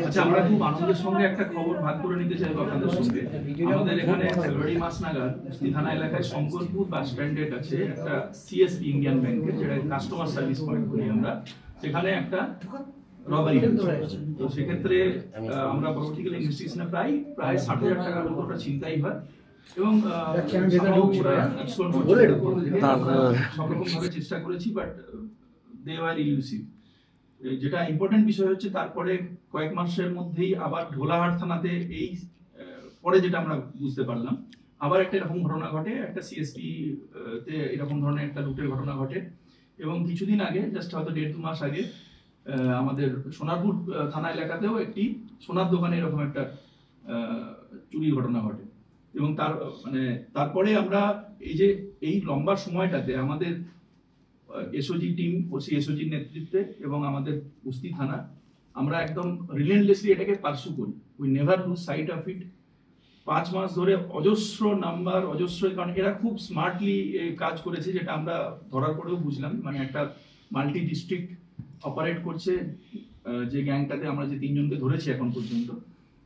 আচ্ছা আমরা খুব আনন্দের সঙ্গে একটা খবর ভাগ করে নিতে চাইব আপনাদের সঙ্গে। আমাদের এখানে ফেব্রুয়ারি মাস নাগাদ থানা এলাকায় শঙ্করপুর বাস স্ট্যান্ডের কাছে একটা সিএসপি ইন্ডিয়ান ব্যাংকের যেটা কাস্টমার সার্ভিস পয়েন্ট করি আমরা সেখানে একটা রবারি তো সেক্ষেত্রে আহ, আমরা পরবর্তীকালে ইনভেস্টিগেশনে প্রায় প্রায় ষাট হাজার টাকার মতো ওটা চিন্তাই হয়। এবং। সব রকম ভাবে চেষ্টা করেছি বাট দে আর ইলুসিভ যেটা ইম্পর্টেন্ট বিষয় হচ্ছে তারপরে কয়েক মাসের মধ্যেই আবার ঢোলাহাট থানাতে এই পরে যেটা আমরা বুঝতে পারলাম, আবার একটা এরকম ঘটনা ঘটে, একটা সিএসপি তে এরকম ধরনের একটা লুটের ঘটনা ঘটে। এবং কিছুদিন আগে জাস্ট হয়তো দেড় দু মাস আগে আমাদের সোনারপুর থানা এলাকাতেও একটি সোনার দোকানে এরকম একটা চুরির ঘটনা ঘটে। এবং তার মানে তারপরে আমরা এই যে, এই লম্বা সময়টাতে আমাদের এসওজি টিম ওসি এসওজির নেতৃত্বে এবং আমাদের কুস্তি থানা, আমরা একদম রিলেন্টলেসলি এটাকে পার্সু করি। We never lose sight of it পাঁচ মাস ধরে অজস্র নাম্বার অজস্র, কারণ এরা খুব স্মার্টলি কাজ করেছে, যেটা আমরা ধরার পরেও বুঝলাম। মানে একটা মাল্টি ডিস্ট্রিক্ট অপারেট করছে যে গ্যাংটাতে আমরা যে তিনজনকে ধরেছি এখন পর্যন্ত।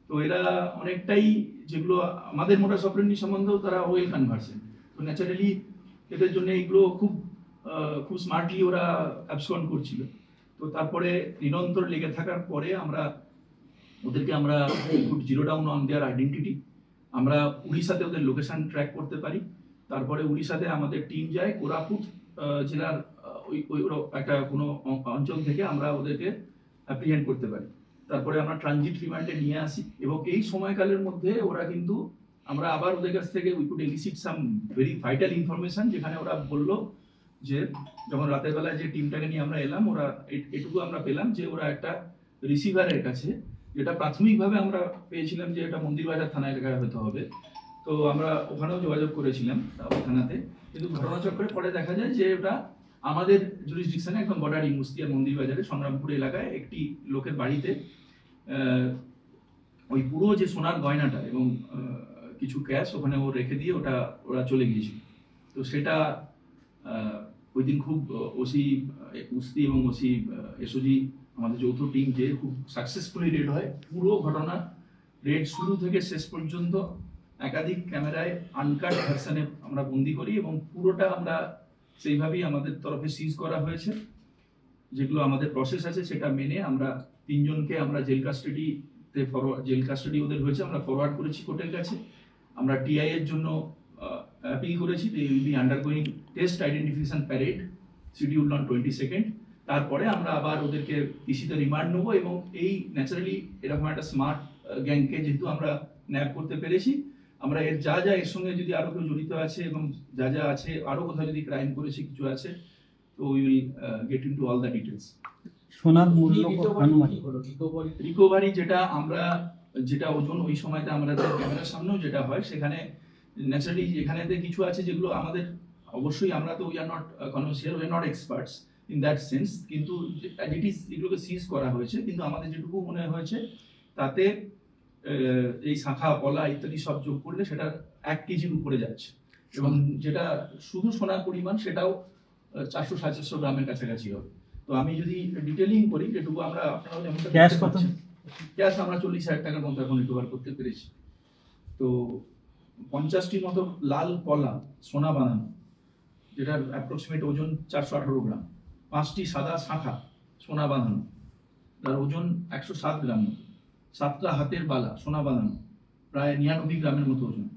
তো এরা অনেকটাই যেগুলো আমাদের মোটা সফরেন্ডি সম্বন্ধেও তারা ওয়েল কনভার্সেন তো ন্যাচারালি এদের জন্য এগুলো খুব খুব স্মার্টলি ওরা অ্যাবসকন্ড করছিল। তো তারপরে নিরন্তর লেগে থাকার পরে আমরা ওদেরকে আমরা good zero down on their identity আমরা উড়িষ্যাতে ওদের লোকেশন ট্র্যাক করতে পারি। তারপরে উড়িষ্যাতে আমাদের টিম যায় কোরাপুট জেলার ওই ওই একটা কোনো অঞ্চল থেকে আমরা ওদেরকে অ্যাপ্রিহেন্ড করতে পারি। তারপরে আমরা ট্রানজিট রিমান্ডে নিয়ে আসি এবং এই সময়কালের মধ্যে ওরা কিন্তু আমরা আবার ওদের কাছ থেকে we could elicit some very vital information যেখানে ওরা বলল যে যখন রাতের বেলা যে টিমটাকে নিয়ে আমরা এলাম, ওরা এটুকু আমরা পেলাম যে ওরা একটা রিসিভারের কাছে, যেটা প্রাথমিকভাবে আমরা পেয়েছিলাম যে এটা মন্দিরবাজার থানা এলাকায় হতে হবে। তো আমরা ওখানেও যোগাযোগ করেছিলাম থানাতে। কিন্তু ঘটনাচক্রে পরে দেখা যায় যে ওটা আমাদের জুরিসডিকশনে একদম বর্ডারি মুস্তিয়া মন্দিরবাজারে সংগ্রামপুর এলাকায় একটি লোকের বাড়িতে ওই পুরো যে সোনার গয়নাটা এবং কিছু ক্যাশ ওখানে ও রেখে দিয়ে ওটা ওরা চলে গিয়েছিল। তো সেটা ওই দিন খুব ওসি উস্তি এবং ওসি এসওজি, আমাদের যৌথ টিম যে খুব সাকসেসফুলি রেড হয়, পুরো ঘটনা রেড শুরু থেকে শেষ পর্যন্ত একাধিক ক্যামেরায় আনকাট ভার্সানে আমরা বন্দি করি এবং পুরোটা আমরা সেইভাবেই আমাদের তরফে সিজ করা হয়েছে। যেগুলো আমাদের প্রসেস আছে সেটা মেনে আমরা তিনজনকে আমরা জেল কাস্টাডিতে ফরওয়ার্ড জেল কাস্টাডি ওদের হয়েছে, আমরা ফরওয়ার্ড করেছি কোর্টের কাছে। আমরা টিআই এর জন্য অ্যাপিল করেছি they will be undergoing test identification parade schedule on twenty second তারপরে আমরা আবার ওদেরকে পিসিতে রিমান্ড নেব এবং এই ন্যাচারালি এরকম একটা স্মার্ট গ্যাংকে যেহেতু আমরা ন্যাপ করতে পেরেছি আমরা এর যা যা এর সঙ্গে যদি আরও কেউ জড়িত আছে এবং যা যা আছে আরও কোথাও যদি ক্রাইম করেছে কিছু আছে তো we will get into all the the details সোনার মূল্য রিকভারি যেটা আমরা যেটা ওজন ওই সময়তে আমাদের ক্যামেরার সামনেও যেটা হয় সেখানে ন্যাচারালি এখানেতে কিছু আছে যেগুলো আমাদের অবশ্যই আমরা তো we are not connoisseur we are not experts in that sense কিন্তু ইট ইজ এগুলোকে সিজ করা হয়েছে কিন্তু আমাদের যেটুকু মনে হয়েছে তাতে এই শাখা কলা ইত্যাদি সব যোগ করলে সেটা এক কেজির উপরে যাচ্ছে। এবং যেটা শুধু সোনার পরিমাণ সেটাও চারশো সাড়ে চারশো গ্রামের কাছাকাছি হবে। তো আমি যদি ডিটেলিং করি যেটুকু আমরা ক্যাশ আমরা চল্লিশ হাজার টাকার মতো এখন রিকভার করতে পেরেছি। তো পঞ্চাশটির মতো লাল কলা সোনা বানানো, যেটার অ্যাপ্রক্সিমেট ওজন চারশো আঠারো গ্রাম। পাঁচটি সাদা শাখা সোনা বাঁধানো তার ওজন একশো সাত গ্রাম। মতো সাতটা হাতের বালা সোনা বাঁধানো প্রায় নিরানব্বই গ্রামের মতো ওজন।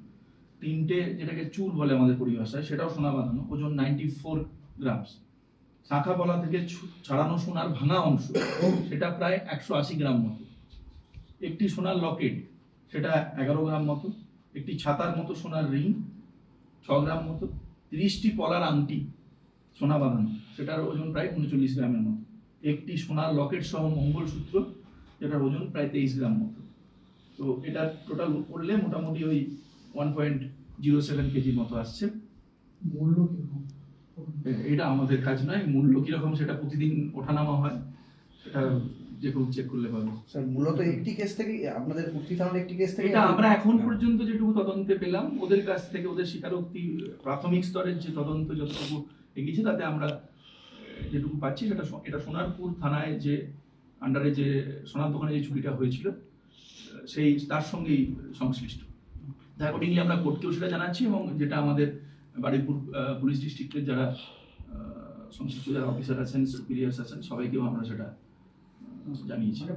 তিনটে যেটাকে চুল বলে আমাদের পরিভাষায়, সেটাও সোনা বাঁধানো ওজন নাইনটি ফোর গ্রামস। শাখা বলা থেকে ছাড়ানো সোনার ভাঙা অংশ, সেটা প্রায় একশো আশি গ্রাম মতো। একটি সোনার লকেট, সেটা এগারো গ্রাম মতো। একটি ছাতার মতো সোনার রিং ছ গ্রাম মতো তিরিশটি পলার আংটি সোনা বাঁধানো। সেটার ওজন প্রায় উনচল্লিশ গ্রামের মতো। একটি সোনার লকেট সহ মঙ্গলসূত্র যেটার ওজন প্রায় তেইশ গ্রাম মতো। তো এটা টোটাল করলে মোটামুটি ওই ওয়ান পয়েন্ট জিরো সেভেন কেজির মতো আসছে। মূল্য কীরকম? এটা আমাদের কাজ নয় মূল্য কীরকম সেটা প্রতিদিন ওঠানামা হয়। সেটা যে কেউ চেক করলে পাবে স্যার মূলত একটি কেস থেকে আপনাদের কুর্তি থানার একটি কেস থেকে এটা আমরা এখন পর্যন্ত যেটুকু তদন্তে পেলাম ওদের কাছ থেকে ওদের স্বীকারোক্তি প্রাথমিক স্তরের যে তদন্ত যতটুকু এগিয়েছে তাতে আমরা যেটুকু পাচ্ছি সেটা এটা সোনারপুর থানায় যে আন্ডারে যে সোনার দোকানে যে চুরিটা হয়েছিল সেই তার সঙ্গেই সংশ্লিষ্ট। অ্যাকর্ডিংলি আমরা কোর্টকেও সেটা জানাচ্ছি এবং যেটা আমাদের বারুইপুর পুলিশ ডিস্ট্রিক্টের যারা সংশ্লিষ্ট যারা অফিসার আছেন সুপিরিয়ার্স আছেন সবাইকেও আমরা সেটা 음. 소장이시죠?